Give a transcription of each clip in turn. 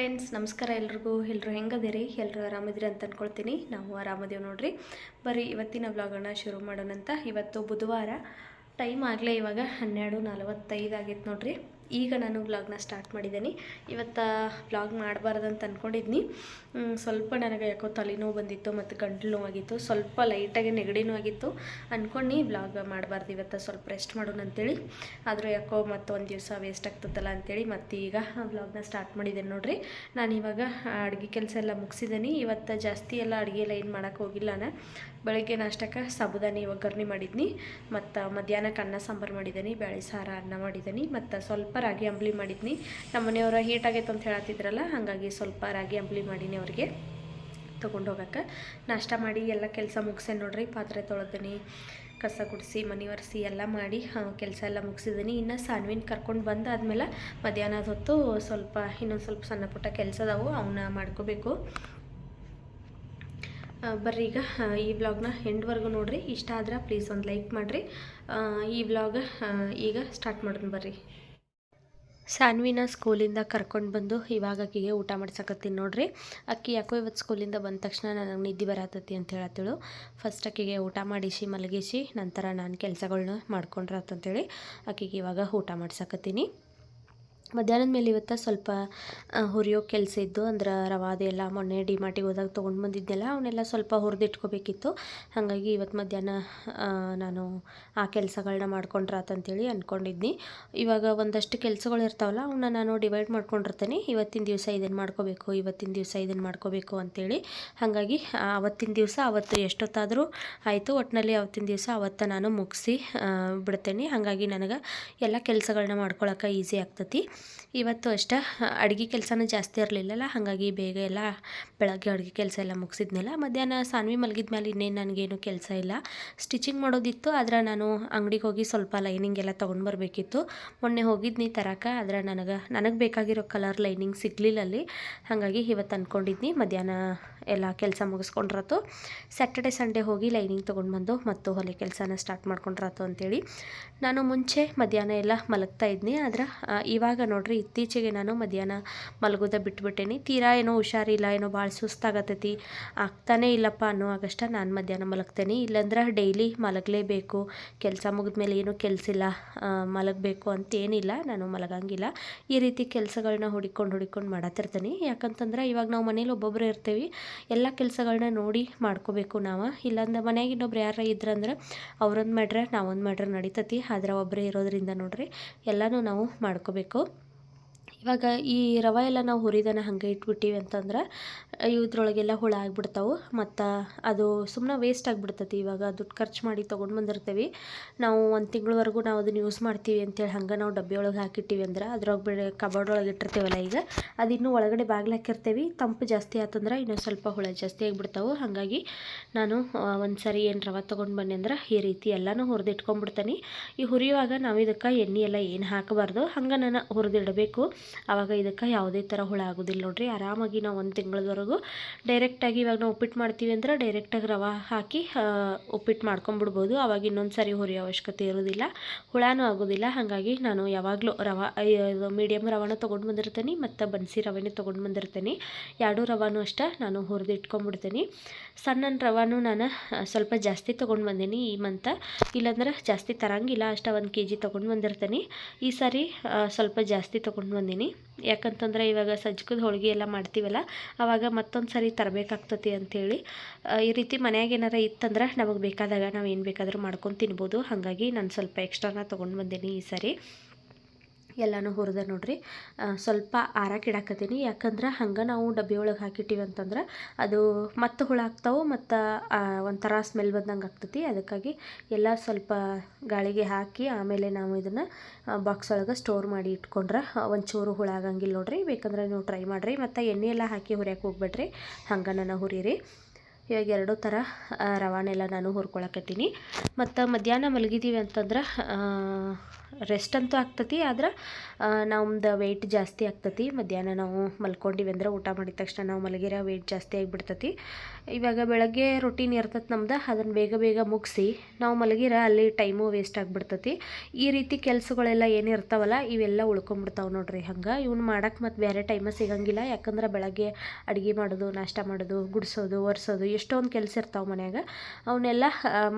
Friends ನಮಸ್ಕಾರ ಎಲ್ರಿಗೂ. ಎಲ್ಲರೂ ಹೆಂಗದಿರಿ? ಎಲ್ಲರೂ ಆರಾಮದಿರಿ ಅಂತ ಅಂದ್ಕೊಳ್ತೀನಿ ನಾವು ಆರಾಮದೇವು ನೋಡ್ರಿ. ಬರೀ ಇವತ್ತಿನ ವ್ಲಾಗನ್ನು ಶುರು ಮಾಡೋಣಂತ. ಇವತ್ತು ಬುಧವಾರ. ಟೈಮ್ ಆಗಲೇ ಇವಾಗ ಹನ್ನೆರಡು ನಲವತ್ತೈದು ಆಗೈತೆ ನೋಡ್ರಿ. ಈಗ ನಾನು ವ್ಲಾಗ್ನ ಸ್ಟಾರ್ಟ್ ಮಾಡಿದ್ದೀನಿ. ಇವತ್ತು ವ್ಲಾಗ್ ಮಾಡಬಾರ್ದಂತ ಅಂದ್ಕೊಂಡಿದ್ನಿ ಮ್, ಸ್ವಲ್ಪ ನನಗೆ ಯಾಕೋ ತಲೆನೋವು ಬಂದಿತ್ತು ಮತ್ತು ಗಂಟ್ಲು ನೋವಾಗಿತ್ತು. ಸ್ವಲ್ಪ ಲೈಟಾಗಿ ನೆಗಡಿನೂ ಆಗಿತ್ತು ಅಂದ್ಕೊಂಡು ವ್ಲಾಗ್ ಮಾಡಬಾರ್ದು ಇವತ್ತು. ಸ್ವಲ್ಪ ರೆಸ್ಟ್ ಮಾಡೋಣ ಅಂತೇಳಿ. ಆದರೂ ಯಾಕೋ ಮತ್ತು ಒಂದು ದಿವಸ ವೇಸ್ಟ್ ಆಗ್ತದಲ್ಲ ಅಂತೇಳಿ ಮತ್ತು ಈಗ ವ್ಲಾಗ್ನ ಸ್ಟಾರ್ಟ್ ಮಾಡಿದ್ದೇನೆ ನೋಡಿರಿ. ನಾನು ಇವಾಗ ಅಡುಗೆ ಕೆಲಸ ಎಲ್ಲ ಮುಗಿಸಿದ್ದೀನಿ. ಇವತ್ತು ಜಾಸ್ತಿ ಎಲ್ಲ ಅಡುಗೆ ಎಲ್ಲ ಏನು ಮಾಡೋಕ್ಕೆ ಹೋಗಿಲ್ಲ ನಾನು. ಬೆಳಗ್ಗೆ ನಾಷ್ಟಕ್ಕೆ ಸಾಬುದಾನಿ ಒಗ್ಗರಣೆ ಮಾಡಿದ್ನಿ. ಮತ್ತು ಮಧ್ಯಾಹ್ನಕ್ಕೆ ಅನ್ನ ಸಾಂಬಾರು ಮಾಡಿದ್ದೀನಿ ಬೇಳೆ ಸಾರ, ಅನ್ನ ಮಾಡಿದ್ದೀನಿ ಮತ್ತು ಸ್ವಲ್ಪ ರಾಗಿ ಅಂಬ್ಲಿ ಮಾಡಿದ್ನಿ. ನಮ್ಮ ಮನೆಯವರ ಹೀಟ್ ಆಗೈತೆ ಅಂತ ಹೇಳತ್ತಿದ್ರಲ್ಲ ಹಾಗಾಗಿ ಸ್ವಲ್ಪ ರಾಗಿ ಅಂಬ್ಲಿ ಮಾಡೀನಿ ಅವ್ರಿಗೆ. ತೊಗೊಂಡು ಹೋಗಕ್ಕೆ ನಾಷ್ಟ ಮಾಡಿ ಎಲ್ಲ ಕೆಲಸ ಮುಗಿಸೆ ನೋಡ್ರಿ, ಪಾತ್ರೆ ತೊಳೆದಿನಿ, ಕಸ ಗುಡಿಸಿ, ಮನೆ ಒರೆಸಿ ಎಲ್ಲ ಮಾಡಿ ಕೆಲಸ ಎಲ್ಲ ಮುಗಿಸಿದ್ದೀನಿ ಇನ್ನು ಸಾನ್ವಿನ ಕರ್ಕೊಂಡು ಬಂದಾದ್ಮೇಲೆ ಮಧ್ಯಾಹ್ನದ ಹೊತ್ತು ಸ್ವಲ್ಪ, ಇನ್ನೊಂದು ಸ್ವಲ್ಪ ಸಣ್ಣ ಪುಟ್ಟ ಕೆಲಸ ಅದಾವು ಅವನ್ನ ಮಾಡ್ಕೋಬೇಕು. ಬರ್ರಿ ಈಗ ಈ ವ್ಲಾಗ್ನ ಎಂಡ್ವರೆಗೂ ನೋಡಿರಿ. ಇಷ್ಟ ಆದ್ರೆ ಪ್ಲೀಸ್ ಒಂದು ಲೈಕ್ ಮಾಡಿರಿ. ಈ ವ್ಲಾಗ್ ಈಗ ಸ್ಟಾರ್ಟ್ ಮಾಡೋಣ ಬರ್ರಿ. ಸಾನ್ವಿನ ಸ್ಕೂಲಿಂದ ಕರ್ಕೊಂಡು ಬಂದು ಇವಾಗ ಆಕಿಗೆ ಊಟ ಮಾಡ್ಸಕತ್ತೀನಿ ನೋಡ್ರಿ. ಅಕ್ಕಿ ಯಾಕೋ ಇವತ್ತು ಸ್ಕೂಲಿಂದ ಬಂದ ತಕ್ಷಣ ನನಗೆ ನಿದ್ದೆ ಬರತ್ತತಿ ಅಂತ ಹೇಳತ್ತೇಳು. ಫಸ್ಟ್ ಅಕ್ಕಿಗೆ ಊಟ ಮಾಡಿಸಿ, ಮಲಗಿಸಿ, ನಂತರ ನಾನು ಕೆಲಸಗಳನ್ನ ಮಾಡ್ಕೊಂಡ್ರತ್ತಂತೇಳಿ ಅಕ್ಕಿಗೆ ಇವಾಗ ಊಟ ಮಾಡ್ಸಕತ್ತೀನಿ. ಮಧ್ಯಾಹ್ನದ ಮೇಲೆ ಇವತ್ತು ಸ್ವಲ್ಪ ಹುರಿಯೋ ಕೆಲಸ ಇದ್ದು ಅಂದ್ರೆ ರವಾದೆ ಎಲ್ಲ ಮೊನ್ನೆ ಡಿ ಮಾರ್ಟಿಗೆ ಹೋದಾಗ ತೊಗೊಂಡು ಬಂದಿದ್ದೆಲ್ಲ, ಅವನ್ನೆಲ್ಲ ಸ್ವಲ್ಪ ಹುರಿದಿಟ್ಕೋಬೇಕಿತ್ತು. ಹಾಗಾಗಿ ಇವತ್ತು ಮಧ್ಯಾಹ್ನ ನಾನು ಆ ಕೆಲಸಗಳನ್ನ ಮಾಡ್ಕೊಂಡ್ರಾತಂತೇಳಿ ಅಂದ್ಕೊಂಡಿದ್ನಿ ಇವಾಗ ಒಂದಷ್ಟು ಕೆಲಸಗಳು ಇರ್ತಾವಲ್ಲ ಅವನ್ನ ನಾನು ಡಿವೈಡ್ ಮಾಡ್ಕೊಂಡಿರ್ತೇನೆ. ಇವತ್ತಿನ ದಿವಸ ಇದನ್ನು ಮಾಡ್ಕೋಬೇಕು, ಇವತ್ತಿನ ದಿವಸ ಇದನ್ನು ಮಾಡ್ಕೋಬೇಕು ಅಂತೇಳಿ. ಹಾಗಾಗಿ ಅವತ್ತಿನ ದಿವಸ, ಅವತ್ತು ಎಷ್ಟೊತ್ತಾದರೂ ಆಯಿತು. ಒಟ್ಟಿನಲ್ಲಿ ಅವತ್ತಿನ ದಿವಸ, ಅವತ್ತು ನಾನು ಮುಗಿಸಿ ಬಿಡ್ತೇನೆ. ಹಾಗಾಗಿ ನನಗೆ ಎಲ್ಲ ಕೆಲಸಗಳನ್ನ ಮಾಡ್ಕೊಳಕ್ಕೆ ಈಸಿ ಆಗ್ತತಿ. ಇವತ್ತು ಅಷ್ಟೇ, ಅಡುಗೆ ಕೆಲಸನೂ ಜಾಸ್ತಿ ಇರಲಿಲ್ಲಲ್ಲ, ಹಾಗಾಗಿ ಬೇಗ ಎಲ್ಲ ಬೆಳಗ್ಗೆ ಅಡುಗೆ ಕೆಲಸ ಎಲ್ಲ ಮುಗಿಸಿದ್ನಲ್ಲ, ಮಧ್ಯಾಹ್ನ ಸಾನ್ವಿ ಮಲಗಿದ ಮೇಲೆ ಇನ್ನೇನು ನನಗೇನು ಕೆಲಸ ಇಲ್ಲ. ಸ್ಟಿಚಿಂಗ್ ಮಾಡೋದಿತ್ತು, ಆದರೆ ನಾನು ಅಂಗಡಿಗೆ ಹೋಗಿ ಸ್ವಲ್ಪ ಲೈನಿಂಗ್ ಎಲ್ಲ ತೊಗೊಂಡು ಬರಬೇಕಿತ್ತು. ಮೊನ್ನೆ ಹೋಗಿದ್ನಿ ತರಕ, ಆದರೆ ನನಗೆ ನನಗೆ ಬೇಕಾಗಿರೋ ಕಲರ್ ಲೈನಿಂಗ್ ಸಿಗಲಿಲ್ಲ ಅಲ್ಲಿ. ಹಾಗಾಗಿ ಇವತ್ತು ಅಂದ್ಕೊಂಡಿದ್ನಿ ಮಧ್ಯಾಹ್ನ ಎಲ್ಲ ಕೆಲಸ ಮುಗಿಸ್ಕೊಂಡ್ರತು. ಸ್ಯಾಟರ್ಡೆ ಸಂಡೇ ಹೋಗಿ ಲೈನಿಂಗ್ ತೊಗೊಂಡು ಬಂದು ಮತ್ತು ಹೊಲೆ ಕೆಲಸನ ಸ್ಟಾರ್ಟ್ ಮಾಡ್ಕೊಂಡ್ರತು ಅಂತೇಳಿ. ನಾನು ಮುಂಚೆ ಮಧ್ಯಾಹ್ನ ಎಲ್ಲ ಮಲಗ್ತಾ ಇದ್ನಿ, ಆದ್ರೆ ಇವಾಗ ನೋಡ್ರಿ, ಇತ್ತೀಚೆಗೆ ನಾನು ಮಧ್ಯಾಹ್ನ ಮಲಗೋದ ಬಿಟ್ಬಿಟ್ಟೇನಿ. ತೀರಾ ಏನೋ ಹುಷಾರಿಲ್ಲ, ಏನೋ ಭಾಳ ಸುಸ್ತಾಗತ್ತೈತಿ ಆಗ್ತಾನೆ ಇಲ್ಲಪ್ಪ ಅನ್ನೋ ಆಗಷ್ಟ ನಾನು ಮಧ್ಯಾಹ್ನ ಮಲಗ್ತೇನೆ. ಇಲ್ಲಾಂದ್ರೆ ಡೈಲಿ ಮಲಗಲೇಬೇಕು. ಕೆಲಸ ಮುಗಿದ್ಮೇಲೆ ಏನೂ ಕೆಲಸ ಇಲ್ಲ. ಮಲಗಬೇಕು ಅಂತ ಏನಿಲ್ಲ, ನಾನು ಮಲಗಂಗಿಲ್ಲ. ಈ ರೀತಿ ಕೆಲಸಗಳನ್ನ ಹುಡಿಕೊಂಡು ಹುಡಿಕೊಂಡು ಮಾಡತ್ತಿರ್ತೀನಿ. ಯಾಕಂತಂದ್ರೆ ಇವಾಗ ನಾವು ಮನೇಲಿ ಒಬ್ಬೊಬ್ಬರೇ ಇರ್ತೀವಿ. ಎಲ್ಲ ಕೆಲಸಗಳನ್ನ ನೋಡಿ ಮಾಡ್ಕೋಬೇಕು ನಾವು. ಇಲ್ಲಾಂದ್ರೆ ಮನೆಯಾಗ ಇನ್ನೊಬ್ರು ಯಾರ ಇದ್ರಂದ್ರೆ ಅವ್ರೊಂದು ಮಾಡ್ರೆ ನಾವೊಂದು ಮಾಡ್ರೆ ನಡೀತತಿ. ಆದ್ರೆ ಒಬ್ಬರೇ ಇರೋದ್ರಿಂದ ನೋಡ್ರಿ, ಎಲ್ಲನೂ ನಾವು ಮಾಡ್ಕೋಬೇಕು. ಇವಾಗ ಈ ರವೆ ಎಲ್ಲ ನಾವು ಹುರಿದನ ಹಂಗೆ ಇಟ್ಬಿಟ್ಟಿವಿ ಅಂತಂದ್ರೆ ಇದ್ರೊಳಗೆಲ್ಲ ಹುಳ ಆಗ್ಬಿಡ್ತಾವೆ. ಮತ್ತು ಅದು ಸುಮ್ಮನೆ ವೇಸ್ಟ್ ಆಗಿಬಿಡ್ತತಿ. ಇವಾಗ ದುಡ್ಡು ಖರ್ಚು ಮಾಡಿ ತೊಗೊಂಡು ಬಂದಿರ್ತೀವಿ. ನಾವು ಒಂದು ತಿಂಗಳವರೆಗೂ ನಾವು ಅದನ್ನು ಯೂಸ್ ಮಾಡ್ತೀವಿ ಅಂತೇಳಿ ಹಂಗೆ ನಾವು ಡಬ್ಬಿ ಒಳಗೆ ಹಾಕಿಟ್ಟಿವಿ ಅಂದ್ರೆ, ಅದ್ರೊಳಗೆ ಬಿಡ ಕಬೋರ್ಡ್ ಒಳಗೆ ಇಟ್ಟಿರ್ತೀವಲ್ಲ ಈಗ, ಅದಿನ್ನೂ ಒಳಗಡೆ ಬಾಗಿಲು ಹಾಕಿರ್ತೀವಿ. ತಂಪು ಜಾಸ್ತಿ ಆತಂದ್ರೆ ಇನ್ನೊಂದು ಸ್ವಲ್ಪ ಹುಳ ಜಾಸ್ತಿ ಆಗಿಬಿಡ್ತಾವೆ. ಹಾಗಾಗಿ ನಾನು ಒಂದು ಸರಿ ಏನು ರವೆ ತೊಗೊಂಡು ಬನ್ನಿ ಅಂದ್ರೆ ಈ ರೀತಿ ಎಲ್ಲನೂ ಹುರಿದಿಟ್ಕೊಂಡ್ಬಿಡ್ತೀನಿ. ಈ ಹುರಿಯುವಾಗ ನಾವು ಇದಕ್ಕೆ ಎಣ್ಣೆ ಎಲ್ಲ ಏನು ಹಾಕಬಾರ್ದು. ಹಂಗೆ ನಾನು ಹುರಿದಿಡಬೇಕು. ಆವಾಗ ಇದಕ್ಕೆ ಯಾವುದೇ ಥರ ಹುಳ ಆಗೋದಿಲ್ಲ ನೋಡಿರಿ. ಆರಾಮಾಗಿ ನಾವು ಒಂದು ತಿಂಗಳವರೆಗೂ ಡೈರೆಕ್ಟಾಗಿ ಇವಾಗ ನಾವು ಉಪ್ಪಿಟ್ಟು ಮಾಡ್ತೀವಿ ಅಂದ್ರೆ ಡೈರೆಕ್ಟಾಗಿ ರವೆ ಹಾಕಿ ಉಪ್ಪಿಟ್ಟು ಮಾಡ್ಕೊಂಬಿಡ್ಬೋದು. ಆವಾಗ ಇನ್ನೊಂದು ಸಾರಿ ಹುರಿಯೋ ಅವಶ್ಯಕತೆ ಇರೋದಿಲ್ಲ. ಹುಳಾನೂ ಆಗೋದಿಲ್ಲ. ಹಾಗಾಗಿ ನಾನು ಯಾವಾಗಲೂ ರವೆ ಮೀಡಿಯಮ್ ರವಾನ ತೊಗೊಂಡು ಬಂದಿರ್ತೀನಿ ಮತ್ತು ಬನ್ಸಿ ರವೆನೇ ತೊಗೊಂಡು ಬಂದಿರ್ತೀನಿ. ಎರಡೂ ರವಾನೂ ಅಷ್ಟೇ ನಾನು ಹುರಿದು ಇಟ್ಕೊಂಡ್ಬಿಡ್ತೀನಿ ಸಣ್ಣ ರವಾನೂ ನಾನು ಸ್ವಲ್ಪ ಜಾಸ್ತಿ ತೊಗೊಂಡು ಬಂದೀನಿ ಈ ಮಂತ. ಇಲ್ಲಾಂದ್ರೆ ಜಾಸ್ತಿ ತರಂಗಿಲ್ಲ. ಅಷ್ಟೇ ಒಂದು ಕೆ ಜಿ ತೊಗೊಂಡು ಬಂದಿರ್ತೀನಿ. ಈ ಸಾರಿ ಸ್ವಲ್ಪ ಜಾಸ್ತಿ ತೊಗೊಂಡು ಬಂದೀನಿ. ಯಾಕಂತಂದ್ರೆ ಇವಾಗ ಸಜ್ಜಕದ ಹೋಳಿಗೆ ಎಲ್ಲ ಮಾಡ್ತೀವಲ್ಲ ಆವಾಗ ಮತ್ತೊಂದು ಸರಿ ತರಬೇಕಾಗ್ತತಿ ಅಂಥೇಳಿ ಈ ರೀತಿ ಮನ್ಯಾಗ ಏನಾರ ಇತ್ತಂದ್ರೆ ನಮಗೆ ಬೇಕಾದಾಗ ನಾವು ಏನು ಬೇಕಾದರೂ ಮಾಡ್ಕೊಂಡು ತಿನ್ಬೋದು. ಹಾಗಾಗಿ ನಾನು ಸ್ವಲ್ಪ ಎಕ್ಸ್ಟ್ರಾನ ತೊಗೊಂಡು ಬಂದೀನಿ ಈ ಸಾರಿ. ಎಲ್ಲನೂ ಹುರಿದೆ ನೋಡ್ರಿ. ಸ್ವಲ್ಪ ಆರಾಕಿಡಾಕತ್ತೀನಿ ಯಾಕಂದ್ರೆ ಹಂಗೆ ನಾವು ಡಬ್ಬಿ ಒಳಗೆ ಹಾಕಿಟ್ಟಿವಿ ಅಂತಂದ್ರೆ ಅದು ಮತ್ತೆ ಹುಳ ಆಗ್ತಾವೆ ಮತ್ತು ಒಂಥರ ಸ್ಮೆಲ್ ಬಂದಂಗೆ ಆಗ್ತೈತಿ. ಅದಕ್ಕಾಗಿ ಎಲ್ಲ ಸ್ವಲ್ಪ ಗಾಳಿಗೆ ಹಾಕಿ ಆಮೇಲೆ ನಾವು ಇದನ್ನು ಬಾಕ್ಸ್ ಒಳಗೆ ಸ್ಟೋರ್ ಮಾಡಿ ಇಟ್ಕೊಂಡ್ರೆ ಒಂಚೂರು ಹುಳ ಆಗಂಗಿಲ್ಲ ನೋಡ್ರಿ. ಬೇಕಂದ್ರೆ ನೀವು ಟ್ರೈ ಮಾಡಿರಿ. ಮತ್ತು ಎಣ್ಣೆ ಎಲ್ಲ ಹಾಕಿ ಹುರಿಯಕ್ಕೆ ಹೋಗ್ಬೇಡ್ರಿ. ಹಂಗೆ ನಾನು ಹುರಿರಿ. ಇವಾಗ ಎರಡೂ ಥರ ರವಾನೆಲ್ಲ ನಾನು ಹುರ್ಕೊಳಕತ್ತೀನಿ. ಮತ್ತು ಮಧ್ಯಾಹ್ನ ಮಲಗಿದ್ದೀವಿ ಅಂತಂದ್ರೆ ರೆಸ್ಟ್ ಅಂತೂ ಆಗ್ತತಿ, ಆದ್ರೆ ನಮ್ದು ವೆಯ್ಟ್ ಜಾಸ್ತಿ ಆಗ್ತತಿ. ಮಧ್ಯಾಹ್ನ ನಾವು ಮಲ್ಕೊಂಡಿವಿ ಅಂದ್ರೆ ಊಟ ಮಾಡಿದ ತಕ್ಷಣ ನಾವು ಮಲಗಿರ ವೆಯ್ಟ್ ಜಾಸ್ತಿ ಆಗಿಬಿಡ್ತತಿ. ಇವಾಗ ಬೆಳಗ್ಗೆ ರೊಟೀನ್ ಇರ್ತತಿ ನಮ್ದು, ಅದನ್ನು ಬೇಗ ಬೇಗ ಮುಗಿಸಿ ನಾವು ಮಲಗಿರ ಅಲ್ಲಿ ಟೈಮು ವೇಸ್ಟ್ ಆಗಿಬಿಡ್ತತಿ. ಈ ರೀತಿ ಕೆಲಸಗಳೆಲ್ಲ ಏನಿರ್ತಾವಲ್ಲ ಇವೆಲ್ಲ ಉಳ್ಕೊಂಬಿಡ್ತಾವೆ ನೋಡ್ರಿ ಹಂಗೆ. ಇವ್ನು ಮಾಡಕ್ಕೆ ಮತ್ತು ಬೇರೆ ಟೈಮ ಸಿಗಂಗಿಲ್ಲ. ಯಾಕಂದ್ರೆ ಬೆಳಗ್ಗೆ ಅಡುಗೆ ಮಾಡೋದು, ನಾಷ್ಟ ಮಾಡೋದು, ಗುಡಿಸೋದು, ಒರೆಸೋದು, ಎಷ್ಟೊಂದು ಕೆಲಸ ಇರ್ತಾವೆ ಮನ್ಯಾಗ. ಅವನ್ನೆಲ್ಲ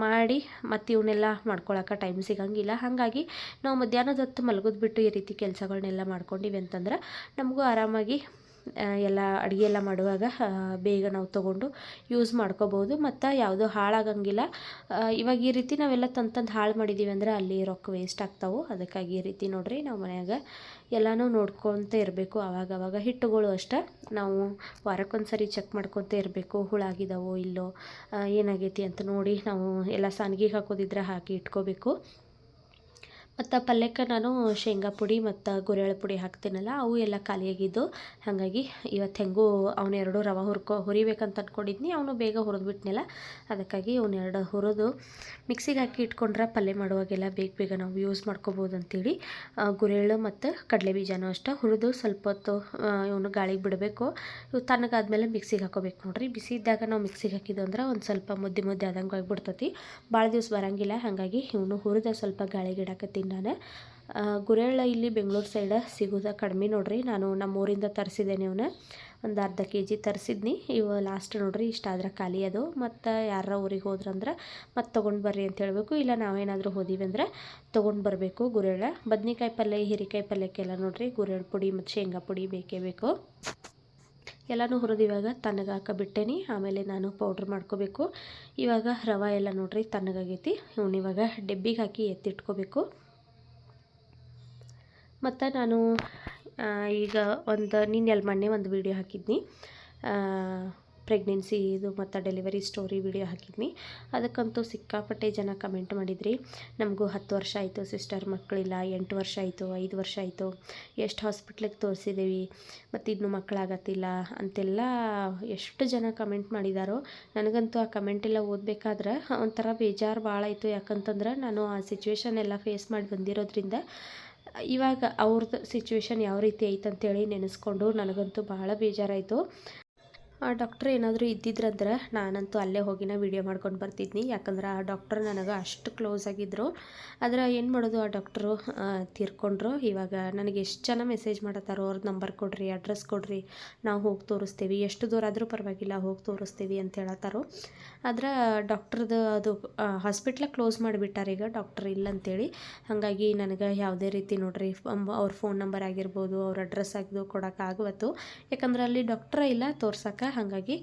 ಮಾಡಿ ಮತ್ತು ಇವನ್ನೆಲ್ಲ ಮಾಡ್ಕೊಳಕ್ಕೆ ಟೈಮ್ ಸಿಗಂಗಿಲ್ಲ. ಹಾಗಾಗಿ ನಾವು ಮಧ್ಯಾಹ್ನದ ಹೊತ್ತು ಮಲಗೋದು ಬಿಟ್ಟು ಈ ರೀತಿ ಕೆಲಸಗಳನ್ನೆಲ್ಲ ಮಾಡ್ಕೊಂಡಿವಿ ಅಂತಂದ್ರೆ ನಮಗೂ ಆರಾಮಾಗಿ ಎಲ್ಲ ಅಡುಗೆ ಎಲ್ಲ ಮಾಡುವಾಗ ಬೇಗ ನಾವು ತೊಗೊಂಡು ಯೂಸ್ ಮಾಡ್ಕೋಬೋದು. ಮತ್ತು ಯಾವುದೂ ಹಾಳಾಗಂಗಿಲ್ಲ. ಇವಾಗ ಈ ರೀತಿ ನಾವೆಲ್ಲ ತಂದು ತಂದು ಹಾಳು ಮಾಡಿದ್ದೀವಿ ಅಂದರೆ ಅಲ್ಲಿ ರೊಕ್ಕ ವೇಸ್ಟ್ ಆಗ್ತಾವೆ. ಅದಕ್ಕಾಗಿ ಈ ರೀತಿ ನೋಡಿರಿ ನಾವು ಮನ್ಯಾಗ ಎಲ್ಲನೂ ನೋಡ್ಕೊತ ಇರಬೇಕು. ಆವಾಗ ಅವಾಗ ಹಿಟ್ಟುಗಳು ಅಷ್ಟೇ. ನಾವು ವಾರಕ್ಕೊಂದು ಸರಿ ಚೆಕ್ ಮಾಡ್ಕೊತ ಇರಬೇಕು. ಹುಳಾಗಿದಾವೋ ಇಲ್ಲೋ ಏನಾಗೈತಿ ಅಂತ ನೋಡಿ ನಾವು ಎಲ್ಲ ಸಾನ್ಗಿಗೆ ಹಾಕೋದಿದ್ರೆ ಹಾಕಿ ಇಟ್ಕೋಬೇಕು. ಮತ್ತು ಪಲ್ಯಕ್ಕೆ ನಾನು ಶೇಂಗಾ ಪುಡಿ ಮತ್ತು ಗುರೆಳ್ಳು ಪುಡಿ ಹಾಕ್ತೀನಲ್ಲ, ಅವು ಎಲ್ಲ ಖಾಲಿಯಾಗಿದ್ದು, ಹಾಗಾಗಿ ಇವತ್ತು ಹೆಂಗೂ ಅವನ್ನೆರಡು ರವೆ ಹುರ್ಕೊ ಹುರಿಬೇಕಂತ ಅಂದ್ಕೊಂಡಿದ್ನಿ ಅವನು ಬೇಗ ಹುರಿದ್ಬಿಟ್ನಲ್ಲ ಅದಕ್ಕಾಗಿ ಅವನ್ನೆರಡು ಹುರಿದು ಮಿಕ್ಸಿಗೆ ಹಾಕಿ ಇಟ್ಕೊಂಡ್ರೆ ಪಲ್ಯ ಮಾಡುವಾಗೆಲ್ಲ ಬೇಗ ಬೇಗ ನಾವು ಯೂಸ್ ಮಾಡ್ಕೋಬೋದು ಅಂತೇಳಿ ಗುರೆಳ್ಳು ಮತ್ತು ಕಡಲೆ ಬೀಜನೂ ಅಷ್ಟೇ ಹುರಿದು ಸ್ವಲ್ಪ ಹೊತ್ತು ಇವನು ಗಾಳಿಗೆ ಬಿಡಬೇಕು, ಇವು ತಣ್ಣಗಾದ್ಮೇಲೆ ಮಿಕ್ಸಿಗೆ ಹಾಕೋಬೇಕು ನೋಡ್ರಿ, ಬಿಸಿ ಇದ್ದಾಗ ನಾವು ಮಿಕ್ಸಿಗೆ ಹಾಕಿದ್ದು ಅಂದ್ರೆ ಒಂದು ಸ್ವಲ್ಪ ಮುದ್ದೆ ಮುದ್ದೆ ಆದಂಗೆ ಆಗಿಬಿಡ್ತತಿ ಭಾಳ ದಿವಸ ಬರಂಗಿಲ್ಲ, ಹಾಗಾಗಿ ಇವನು ಹುರಿದ ಸ್ವಲ್ಪ ಗಾಳಿಗೆ ಇಡಾಕತ್ತೀನಿ ಆ, ಗುರೆಳ್ಳ ಇಲ್ಲಿ ಬೆಂಗಳೂರು ಸೈಡ ಸಿಗೋದ ಕಡಿಮೆ ನೋಡ್ರಿ. ನಾನು ನಮ್ಮ ಊರಿಂದ ತರಿಸಿದ್ದೇನೆ ಇವನ್ನ ಒಂದು ಅರ್ಧ ಕೆ ಜಿ ತರಿಸಿದ್ನಿ. ಇವು ಲಾಸ್ಟ್ ನೋಡ್ರಿ ಇಷ್ಟ ಆದ್ರೆ ಖಾಲಿ ಅದು. ಮತ್ತು ಯಾರ ಊರಿಗೆ ಹೋದ್ರಂದ್ರೆ ಮತ್ತೆ ತೊಗೊಂಡು ಬರ್ರಿ ಅಂತ ಹೇಳಬೇಕು. ಇಲ್ಲ ನಾವೇನಾದರೂ ಹೋದೀವಿ ಅಂದ್ರೆ ತೊಗೊಂಡು ಬರಬೇಕು ಗುರೆಳ್ಳ. ಬದ್ನಿಕಾಯಿ ಪಲ್ಯ ಹೀರೆಕಾಯಿ ಪಲ್ಯಕ್ಕೆಲ್ಲ ನೋಡ್ರಿ. ಗುರೆಳ್ಳು ಪುಡಿ ಮತ್ತು ಶೇಂಗಾ ಪುಡಿ ಬೇಕೇ ಬೇಕು. ಎಲ್ಲನೂ ಹುರಿದು ಇವಾಗ ತಣ್ಣಗಾಕ ಬಿಟ್ಟೇನಿ ಆಮೇಲೆ ನಾನು ಪೌಡ್ರ್ ಮಾಡ್ಕೋಬೇಕು. ಇವಾಗ ರವೆ ಎಲ್ಲ ನೋಡ್ರಿ ತಣ್ಣಗಾಗೈತಿ. ಇವಾಗ ಡೆಬ್ಬಿಗೆ ಹಾಕಿ ಎತ್ತಿಟ್ಕೋಬೇಕು. ಮತ್ತು ನಾನು ಈಗ ಒಂದು ನಿನ್ನೆಲ್ಲಿ ಮೊನ್ನೆ ಒಂದು ವೀಡಿಯೋ ಹಾಕಿದ್ನಿ. ಪ್ರೆಗ್ನೆನ್ಸಿ ಇದು ಮತ್ತು ಡೆಲಿವರಿ ಸ್ಟೋರಿ ವಿಡಿಯೋ ಹಾಕಿದ್ನಿ. ಅದಕ್ಕಂತೂ ಸಿಕ್ಕಾಪಟ್ಟೆ ಜನ ಕಮೆಂಟ್ ಮಾಡಿದ್ರಿ. ನಮಗೂ ಹತ್ತು ವರ್ಷ ಆಯಿತು ಸಿಸ್ಟರ್ ಮಕ್ಕಳಿಲ್ಲ ಎಂಟು ವರ್ಷ ಆಯಿತು, ಐದು ವರ್ಷ ಆಯಿತು. ಎಷ್ಟು ಹಾಸ್ಪಿಟ್ಲಿಗೆ ತೋರಿಸಿದ್ದೀವಿ ಮತ್ತು ಇನ್ನೂ ಮಕ್ಕಳಾಗತ್ತಿಲ್ಲ ಅಂತೆಲ್ಲ ಎಷ್ಟು ಜನ ಕಮೆಂಟ್ ಮಾಡಿದಾರೋ, ನನಗಂತೂ ಆ ಕಮೆಂಟ್ ಎಲ್ಲ ಓದಬೇಕಾದ್ರೆ ಒಂಥರ ಬೇಜಾರು ಭಾಳ ಆಯಿತು. ಯಾಕಂತಂದ್ರೆ ನಾನು ಆ ಸಿಚುವೇಶನ್ ಎಲ್ಲ ಫೇಸ್ ಮಾಡಿ ಬಂದಿರೋದ್ರಿಂದ ಇವಾಗ ಅವ್ರದ್ದು ಸಿಚುವೇಶನ್ ಯಾವ ರೀತಿ ಐತಂತೇಳಿ ನೆನೆಸ್ಕೊಂಡು ನನಗಂತೂ ಭಾಳ ಬೇಜಾರಾಯಿತು. ಡಾಕ್ಟ್ರ್ ಏನಾದರೂ ಇದ್ದಿದ್ರಂದ್ರೆ ನಾನಂತೂ ಅಲ್ಲೇ ಹೋಗಿನ ವೀಡಿಯೋ ಮಾಡ್ಕೊಂಡು ಬರ್ತಿದ್ನಿ. ಯಾಕಂದ್ರೆ ಆ ಡಾಕ್ಟ್ರ್ ನನಗೆ ಅಷ್ಟು ಕ್ಲೋಸ್ ಆಗಿದ್ದರು ಆದ್ರೆ ಏನು ಮಾಡೋದು, ಆ ಡಾಕ್ಟ್ರು ತೀರ್ಕೊಂಡ್ರು. ಇವಾಗ ನನಗೆ ಎಷ್ಟು ಜನ ಮೆಸೇಜ್ ಮಾಡತ್ತಾರೋ ಅವ್ರ ನಂಬರ್ ಕೊಡ್ರಿ ಅಡ್ರೆಸ್ ಕೊಡ್ರಿ. ನಾವು ಹೋಗಿ ತೋರಿಸ್ತೀವಿ. ಎಷ್ಟು ದೂರ ಆದರೂ ಪರವಾಗಿಲ್ಲ, ಹೋಗಿ ತೋರಿಸ್ತೀವಿ ಅಂತ ಹೇಳತ್ತಾರೋ. ಆದ್ರೆ ಡಾಕ್ಟ್ರದ್ದು ಅದು ಹಾಸ್ಪಿಟ್ಲ ಕ್ಲೋಸ್ ಮಾಡಿಬಿಟ್ಟಾರೆ ಈಗ ಡಾಕ್ಟ್ರ್ ಇಲ್ಲ ಅಂತೇಳಿ ಹಾಗಾಗಿ ನನಗೆ ಯಾವುದೇ ರೀತಿ ನೋಡ್ರಿ ಅವ್ರ ಫೋನ್ ನಂಬರ್ ಆಗಿರ್ಬೋದು, ಅವ್ರ ಅಡ್ರೆಸ್ ಆಗಿದ್ದು ಕೊಡೋಕ್ಕಾಗವತ್ತು ಯಾಕಂದ್ರೆ ಅಲ್ಲಿ ಡಾಕ್ಟ್ರ ಇಲ್ಲ, ತೋರ್ಸಕ್ಕೆ. ಹಾಗಾಗಿ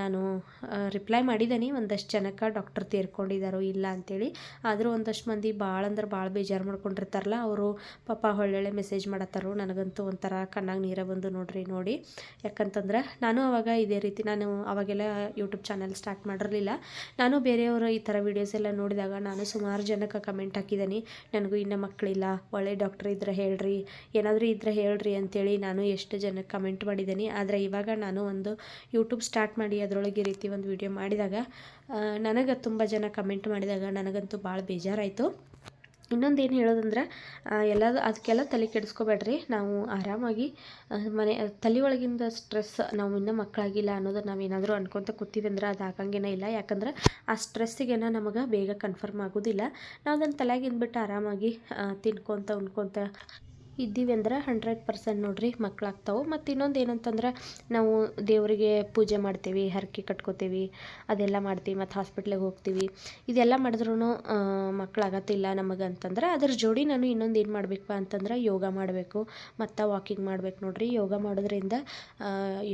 ನಾನು ರಿಪ್ಲೈ ಮಾಡಿದ್ದೀನಿ. ಒಂದಷ್ಟು ಜನಕ್ಕೆ ಡಾಕ್ಟರ್ ತೀರ್ಕೊಂಡಿದ್ದಾರೋ ಇಲ್ಲ ಅಂತೇಳಿ. ಆದರೂ ಒಂದಷ್ಟು ಮಂದಿ ಭಾಳ ಅಂದ್ರೆ ಭಾಳ ಬೇಜಾರು ಮಾಡ್ಕೊಂಡಿರ್ತಾರಲ್ಲ, ಅವರು ಪಾಪ ಒಳ್ಳೊಳ್ಳೆ ಮೆಸೇಜ್ ಮಾಡತ್ತಾರು ನನಗಂತೂ ಒಂಥರ ಕಣ್ಣಾಗ ನೀರ ಬಂದು ನೋಡ್ರಿ ನೋಡಿ. ಯಾಕಂತಂದ್ರೆ ನಾನು ಅವಾಗ ಇದೇ ರೀತಿ, ನಾನು ಅವಾಗೆಲ್ಲ ಯೂಟ್ಯೂಬ್ ಚಾನಲ್ ಸ್ಟಾರ್ಟ್ ಮಾಡಿರಲಿಲ್ಲ. ನಾನು ಬೇರೆಯವರು ಈ ಥರ ವೀಡಿಯೋಸ್ ಎಲ್ಲ ನೋಡಿದಾಗ ನಾನು ಸುಮಾರು ಜನಕ್ಕೆ ಕಮೆಂಟ್ ಹಾಕಿದ್ದೀನಿ. ನನಗೂ ಇನ್ನು ಮಕ್ಕಳಿಲ್ಲ ಒಳ್ಳೆ ಡಾಕ್ಟ್ರ್ ಇದ್ರೆ ಹೇಳ್ರಿ, ಏನಾದರೂ ಇದ್ರೆ ಹೇಳ್ರಿ ಅಂತೇಳಿ ನಾನು ಎಷ್ಟು ಜನಕ್ಕೆ ಕಮೆಂಟ್ ಮಾಡಿದ್ದೀನಿ. ಆದರೆ ಇವಾಗ ನಾನು ಒಂದು ಯೂಟ್ಯೂಬ್ ಸ್ಟಾರ್ಟ್ ಮಾಡಿ ಅದರೊಳಗೆ ಈ ರೀತಿ ಒಂದು ವಿಡಿಯೋ ಮಾಡಿದಾಗ ನನಗೆ ತುಂಬ ಜನ ಕಮೆಂಟ್ ಮಾಡಿದಾಗ ನನಗಂತೂ ಭಾಳ ಬೇಜಾರಾಯಿತು. ಇನ್ನೊಂದು ಏನು ಹೇಳೋದಂದ್ರೆ ಎಲ್ಲ ಅದಕ್ಕೆಲ್ಲ ತಲೆ ಕೆಡಿಸ್ಕೋಬೇಡ್ರಿ. ನಾವು ಆರಾಮಾಗಿ ಮನೆ, ತಲೆ ಒಳಗಿಂದ ಸ್ಟ್ರೆಸ್ ನಾವು ಇನ್ನೂ ಮಕ್ಕಳಾಗಿಲ್ಲ ಅನ್ನೋದು ನಾವೇನಾದರೂ ಅನ್ಕೊತ ಕೂತೀವಿ ಅಂದ್ರೆ ಅದು ಹಾಕಂಗೇನ ಇಲ್ಲ. ಯಾಕಂದ್ರೆ ಆ ಸ್ಟ್ರೆಸ್ಸಿಗೇನ ನಮಗೆ ಬೇಗ ಕನ್ಫರ್ಮ್ ಆಗೋದಿಲ್ಲ. ನಾವು ಅದನ್ನು ತಲೆಗಿಂದ್ಬಿಟ್ಟು ಆರಾಮಾಗಿ ತಿನ್ಕೊತ ಉಣ್ಕೊತ ಇದ್ದೀವಿ ಅಂದ್ರೆ ಹಂಡ್ರೆಡ್ ಪರ್ಸೆಂಟ್ ನೋಡ್ರಿ ಮಕ್ಕಳಾಗ್ತಾವೆ ಮತ್ತು ಇನ್ನೊಂದು ಏನಂತಂದ್ರೆ ನಾವು ದೇವರಿಗೆ ಪೂಜೆ ಮಾಡ್ತೀವಿ, ಹರಕೆ ಕಟ್ಕೋತೀವಿ, ಅದೆಲ್ಲ ಮಾಡ್ತೀವಿ, ಮತ್ತು ಹಾಸ್ಪಿಟ್ಲಿಗೆ ಹೋಗ್ತೀವಿ. ಇದೆಲ್ಲ ಮಾಡಿದ್ರೂ ಮಕ್ಕಳಾಗತ್ತಿಲ್ಲ ನಮಗೆ ಅಂತಂದ್ರೆ ಅದ್ರ ಜೋಡಿ ನಾನು ಇನ್ನೊಂದು ಏನು ಮಾಡಬೇಕಪ್ಪ ಅಂತಂದ್ರೆ ಯೋಗ ಮಾಡಬೇಕು. ಮತ್ತು ವಾಕಿಂಗ್ ಮಾಡಬೇಕು ನೋಡ್ರಿ. ಯೋಗ ಮಾಡೋದ್ರಿಂದ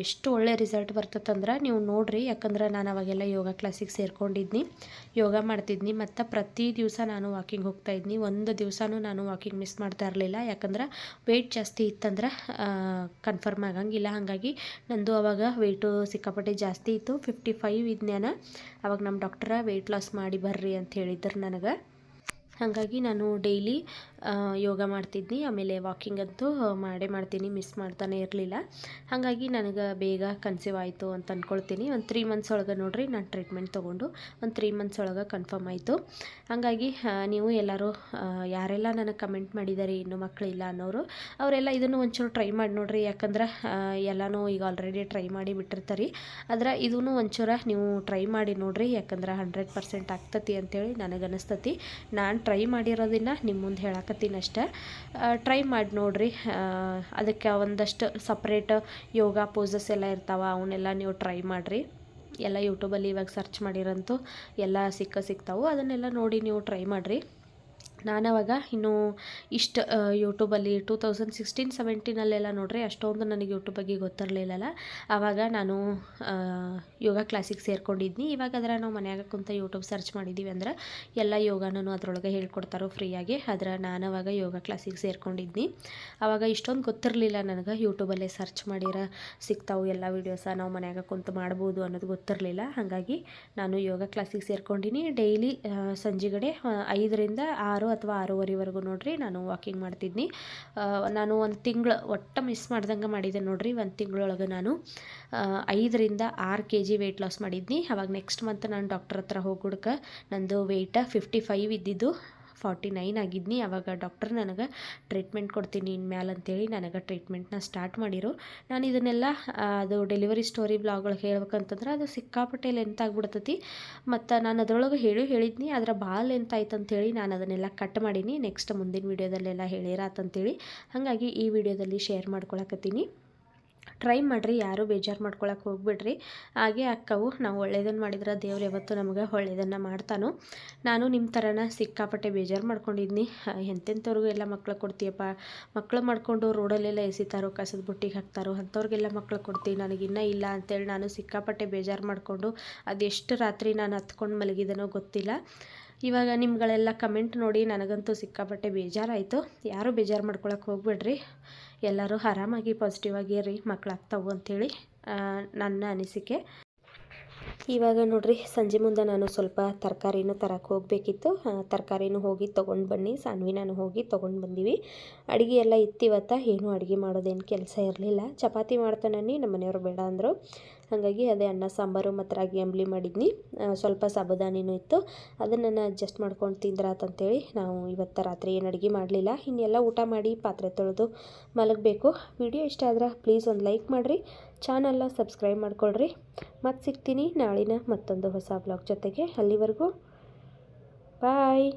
ಎಷ್ಟು ಒಳ್ಳೆ ರಿಸಲ್ಟ್ ಬರ್ತದಂದ್ರೆ ನೀವು ನೋಡ್ರಿ. ಯಾಕಂದ್ರೆ ನಾನು ಅವಾಗೆಲ್ಲ ಯೋಗ ಕ್ಲಾಸಿಗೆ ಸೇರ್ಕೊಂಡಿದ್ನಿ. ಯೋಗ ಮಾಡ್ತಿದ್ನಿ. ಮತ್ತು ಪ್ರತಿ ದಿವಸ ನಾನು ವಾಕಿಂಗ್ ಹೋಗ್ತಾ ಇದ್ನಿ. ಒಂದು ದಿವಸನೂ ನಾನು ವಾಕಿಂಗ್ ಮಿಸ್ ಮಾಡ್ತಾ ಇರಲಿಲ್ಲ. ಯಾಕಂದ್ರೆ ವೆಯ್ಟ್ ಜಾಸ್ತಿ ಇತ್ತಂದ್ರೆ ಕನ್ಫರ್ಮ್ ಆಗಂಗಿಲ್ಲ ಹಾಗಾಗಿ ನಂದು ಅವಾಗ ವೆಯ್ಟು ಸಿಕ್ಕಾಪಟ್ಟೆ ಜಾಸ್ತಿ ಇತ್ತು. ಫಿಫ್ಟಿ ಫೈವ್ ಇದ್ನೇನ ಅವಾಗ ನಮ್ಮ ಡಾಕ್ಟ್ರ ವೆಯ್ಟ್ ಲಾಸ್ ಮಾಡಿ ಬರ್ರಿ ಅಂತ ಹೇಳಿದ್ರು ನನಗೆ. ಹಾಗಾಗಿ ನಾನು ಡೈಲಿ ಯೋಗ ಮಾಡ್ತಿದ್ನಿ. ಆಮೇಲೆ ವಾಕಿಂಗ್ ಅಂತೂ ಮಾಡೇ ಮಾಡ್ತೀನಿ. ಮಿಸ್ ಮಾಡ್ತಾನೆ ಇರಲಿಲ್ಲ. ಹಾಗಾಗಿ ನನಗೆ ಬೇಗ ಕನ್ಸೀವ್ ಆಯಿತು ಅಂತ ಅಂದ್ಕೊಳ್ತೀನಿ ಒಂದು ತ್ರೀ ಮಂತ್ಸ್ ಒಳಗೆ ನೋಡಿರಿ ನಾನು ಟ್ರೀಟ್ಮೆಂಟ್ ತೊಗೊಂಡು ಒಂದು ತ್ರೀ ಮಂತ್ಸ್ ಒಳಗೆ ಕನ್ಫರ್ಮ್ ಆಯಿತು. ಹಾಗಾಗಿ ನೀವು ಎಲ್ಲರೂ ಯಾರೆಲ್ಲ ನನಗೆ ಕಮೆಂಟ್ ಮಾಡಿದ್ದಾರೆ ಇನ್ನು ಮಕ್ಕಳಿಲ್ಲ ಅನ್ನೋರು, ಅವರೆಲ್ಲ ಇದನ್ನು ಒಂಚೂರು ಟ್ರೈ ಮಾಡಿ ನೋಡಿರಿ. ಯಾಕಂದ್ರೆ ಎಲ್ಲನೂ ಈಗ ಆಲ್ರೆಡಿ ಟ್ರೈ ಮಾಡಿ ಬಿಟ್ಟಿರ್ತಾರೆ. ಆದ್ರೆ ಇದೂ ಒಂಚೂರ ನೀವು ಟ್ರೈ ಮಾಡಿ ನೋಡಿರಿ. ಯಾಕಂದ್ರೆ ಹಂಡ್ರೆಡ್ ಪರ್ಸೆಂಟ್ ಆಗ್ತತಿ ಅಂತೇಳಿ ನನಗೆ ಅನಿಸ್ತತಿ ನಾನು ಟ್ರೈ ಮಾಡಿರೋದನ್ನ ನಿಮ್ಮ ಮುಂದೆ ಹೇಳಕತ್ತೀನಿ ಅಷ್ಟೇ. ಟ್ರೈ ಮಾಡಿ ನೋಡಿರಿ. ಅದಕ್ಕೆ ಒಂದಷ್ಟು ಸಪ್ರೇಟ್ ಯೋಗ ಪೋಸಸ್ ಎಲ್ಲ ಇರ್ತಾವೆ ಅವನ್ನೆಲ್ಲ ನೀವು ಟ್ರೈ ಮಾಡಿರಿ. ಎಲ್ಲ ಯೂಟ್ಯೂಬಲ್ಲಿ ಇವಾಗ ಸರ್ಚ್ ಮಾಡಿರಂತೂ ಎಲ್ಲ ಸಿಕ್ಕ ಸಿಗ್ತಾವೆ. ಅದನ್ನೆಲ್ಲ ನೋಡಿ ನೀವು ಟ್ರೈ ಮಾಡಿರಿ. ನಾನು ಇನ್ನು ಇಷ್ಟು ಯೂಟ್ಯೂಬಲ್ಲಿ ಟೂ ತೌಸಂಡ್ ಸಿಕ್ಸ್ಟೀನ್ ಸೆವೆಂಟೀನಲ್ಲೆಲ್ಲ ನೋಡ್ರಿ ಅಷ್ಟೊಂದು ನನಗೆ ಯೂಟ್ಯೂಬ್ ಬಗ್ಗೆ ಗೊತ್ತಿರಲಿಲ್ಲಲ್ಲ. ಆವಾಗ ನಾನು ಯೋಗ ಕ್ಲಾಸಿಗೆ ಸೇರ್ಕೊಂಡಿದ್ನಿ. ಇವಾಗ ಅದರ ನಾವು ಮನ್ಯಾಗ ಕುಂತ ಯೂಟ್ಯೂಬ್ ಸರ್ಚ್ ಮಾಡಿದ್ದೀವಿ ಅಂದ್ರೆ ಎಲ್ಲ ಯೋಗನೂ ಅದರೊಳಗೆ ಹೇಳ್ಕೊಡ್ತಾರೋ ಫ್ರೀಯಾಗಿ ಆದ್ರೆ ನಾನು ಅವಾಗ ಯೋಗ ಕ್ಲಾಸಿಗೆ ಸೇರ್ಕೊಂಡಿದ್ನಿ. ಆವಾಗ ಇಷ್ಟೊಂದು ಗೊತ್ತಿರಲಿಲ್ಲ ನನಗೆ ಯೂಟ್ಯೂಬಲ್ಲೇ ಸರ್ಚ್ ಮಾಡಿರ ಸಿಗ್ತಾವು ಎಲ್ಲ ವೀಡಿಯೋಸ ನಾವು ಮನ್ಯಾಗ ಕುಂತು ಮಾಡ್ಬೋದು ಅನ್ನೋದು ಗೊತ್ತಿರಲಿಲ್ಲ. ಹಾಗಾಗಿ ನಾನು ಯೋಗ ಕ್ಲಾಸಿಗೆ ಸೇರ್ಕೊಂಡಿನಿ. ಡೈಲಿ ಸಂಜೆಗಡೆ ಐದರಿಂದ ಆರು ಅಥವಾ ಆರೂವರೆವರೆಗೂ ನೋಡ್ರಿ, ನಾನು ವಾಕಿಂಗ್ ಮಾಡ್ತಿದ್ನಿ. ನಾನು ಒಂದು ತಿಂಗಳು ಒಟ್ಟು ಮಿಸ್ ಮಾಡ್ದಂಗೆ ಮಾಡಿದ್ದೆ ನೋಡ್ರಿ, ಒಂದು ತಿಂಗಳೊಳಗೆ ನಾನು ಐದರಿಂದ ಆರು ಕೆ ಜಿ ವೆಯ್ಟ್ ಲಾಸ್ ಮಾಡಿದ್ನಿ. ಅವಾಗ ನೆಕ್ಸ್ಟ್ ಮಂತ್ ನಾನು ಡಾಕ್ಟರ್ ಹತ್ರ ಹೋಗುಡ್ಕ ನಂದು ವೆಯ್ಟ ಫಿಫ್ಟಿ ಫೈವ್ ಇದ್ದಿದ್ದು. ಫಾರ್ಟಿ ನೈನ್ ಆಗಿದ್ನಿ, ಅವಾಗ ಡಾಕ್ಟರ್ ನನಗೆ ಟ್ರೀಟ್ಮೆಂಟ್ ಕೊಡ್ತೀನಿ ಇನ್ಮ್ಯಾಲೆ ಅಂತೇಳಿ ನನಗೆ ಟ್ರೀಟ್ಮೆಂಟ್ನ ಸ್ಟಾರ್ಟ್ ಮಾಡಿರು. ನಾನು ಇದನ್ನೆಲ್ಲ ಅದು ಡೆಲಿವರಿ ಸ್ಟೋರಿ ಬ್ಲಾಗ್ಗಳಿಗೆ ಹೇಳ್ಬೇಕಂತಂದ್ರೆ ಅದು ಸಿಕ್ಕಾಪಟ್ಟೆ ಲೆಂತ್ ಆಗ್ಬಿಡ್ತೈತಿ. ಮತ್ತು ನಾನು ಅದರೊಳಗೆ ಹೇಳಿ ಹೇಳಿದ್ನಿ, ಅದರ ಭಾಳ ಲೆಂತ್ ಆಯ್ತು ಅಂತೇಳಿ ನಾನು ಅದನ್ನೆಲ್ಲ ಕಟ್ ಮಾಡೀನಿ. ನೆಕ್ಸ್ಟ್ ಮುಂದಿನ ವೀಡಿಯೋದಲ್ಲೆಲ್ಲ ಹೇಳಿರಾತಂತೇಳಿ. ಹಾಗಾಗಿ ಈ ವಿಡಿಯೋದಲ್ಲಿ ಶೇರ್ ಮಾಡ್ಕೊಳಕತ್ತೀನಿ. ಟ್ರೈ ಮಾಡಿರಿ, ಯಾರೂ ಬೇಜಾರು ಮಾಡ್ಕೊಳಕ್ಕೆ ಹೋಗ್ಬಿಡ್ರಿ. ಹಾಗೆ ಅಕ್ಕವು, ನಾವು ಒಳ್ಳೇದನ್ನು ಮಾಡಿದ್ರೆ ದೇವ್ರು ಯಾವತ್ತೂ ನಮಗೆ ಒಳ್ಳೇದನ್ನು ಮಾಡ್ತಾನೋ. ನಾನು ನಿಮ್ಮ ಥರನ ಸಿಕ್ಕಾಪಟ್ಟೆ ಬೇಜಾರು ಮಾಡ್ಕೊಂಡಿದ್ನಿ. ಎಂತೆಂಥವ್ರಿಗೂ ಎಲ್ಲ ಮಕ್ಳು ಕೊಡ್ತೀಯಪ್ಪ. ಮಕ್ಳು ಮಾಡ್ಕೊಂಡು ರೋಡಲ್ಲೆಲ್ಲ ಎಸಿತಾರೋ, ಕಸದ ಬುಟ್ಟಿಗೆ ಹಾಕ್ತಾರೋ, ಅಂಥವ್ರಿಗೆಲ್ಲ ಮಕ್ಳು ಕೊಡ್ತೀನಿ ನನಗಿನ್ನೂ ಇಲ್ಲ ಅಂತೇಳಿ ನಾನು ಸಿಕ್ಕಾಪಟ್ಟೆ ಬೇಜಾರು ಮಾಡಿಕೊಂಡು ಅದೆಷ್ಟು ರಾತ್ರಿ ನಾನು ಹತ್ಕೊಂಡು ಮಲಗಿದನೋ ಗೊತ್ತಿಲ್ಲ. ಇವಾಗ ನಿಮ್ಗಳೆಲ್ಲ ಕಮೆಂಟ್ ನೋಡಿ ನನಗಂತೂ ಸಿಕ್ಕಾಪಟ್ಟೆ ಬೇಜಾರಾಯಿತು. ಯಾರೂ ಬೇಜಾರು ಮಾಡ್ಕೊಳಕ್ಕೆ ಹೋಗ್ಬೇಡ್ರಿ. ಎಲ್ಲರೂ ಆರಾಮಾಗಿ ಪಾಸಿಟಿವ್ ಆಗಿರಿ ಮಕ್ಕಳಾಗ್ತಾವು ಅಂಥೇಳಿ ನನ್ನ ಅನಿಸಿಕೆ. ಇವಾಗ ನೋಡ್ರಿ, ಸಂಜೆ ಮುಂದೆ ನಾನು ಸ್ವಲ್ಪ ತರಕಾರಿನೂ ತರಕ್ಕೆ ಹೋಗಬೇಕಿತ್ತು. ತರಕಾರಿನೂ ಹೋಗಿ ತೊಗೊಂಡು ಬನ್ನಿ ಸಾನ್ವಿ ನಾನು ಹೋಗಿ ತೊಗೊಂಡು ಬಂದೀವಿ. ಅಡುಗೆ ಎಲ್ಲ ಇತ್ತಿವತ್ತ ಏನು ಅಡುಗೆ ಮಾಡೋದೇನು ಕೆಲಸ ಇರಲಿಲ್ಲ. ಚಪಾತಿ ಮಾಡ್ತಾನನಿ ನಮ್ಮ ಮನೆಯವರು ಬೇಡ ಅಂದರು. ಹಾಗಾಗಿ ಅದೇ ಅನ್ನ, ಸಾಂಬಾರು ಮತ್ತು ರಾಗಿ ಅಂಬ್ಲಿ ಮಾಡಿದ್ನಿ. ಸ್ವಲ್ಪ ಸಾಬುದಾನಿನೂ ಇತ್ತು. ಅದನ್ನು ನಾನು ಅಡ್ಜಸ್ಟ್ ಮಾಡ್ಕೊಂಡು ತಿಂದ್ರಾತಂತೇಳಿ ನಾವು ಇವತ್ತು ರಾತ್ರಿ ಏನು ಅಡುಗೆ ಮಾಡಲಿಲ್ಲ. ಇನ್ನೆಲ್ಲ ಊಟ ಮಾಡಿ ಪಾತ್ರೆ ತೊಳೆದು ಮಲಗಬೇಕು. ವಿಡಿಯೋ ಇಷ್ಟ ಆದ್ರೆ ಪ್ಲೀಸ್ ಒಂದು ಲೈಕ್ ಮಾಡಿರಿ. ಚಾನಲ್ನ ಸಬ್ಸ್ಕ್ರೈಬ್ ಮಾಡ್ಕೊಳ್ರಿ. ಮತ್ತೆ ಸಿಗ್ತೀನಿ ನಾಳಿನ ಮತ್ತೊಂದು ಹೊಸ ಬ್ಲಾಗ್ ಜೊತೆಗೆ. ಅಲ್ಲಿವರೆಗೂ ಬಾಯ್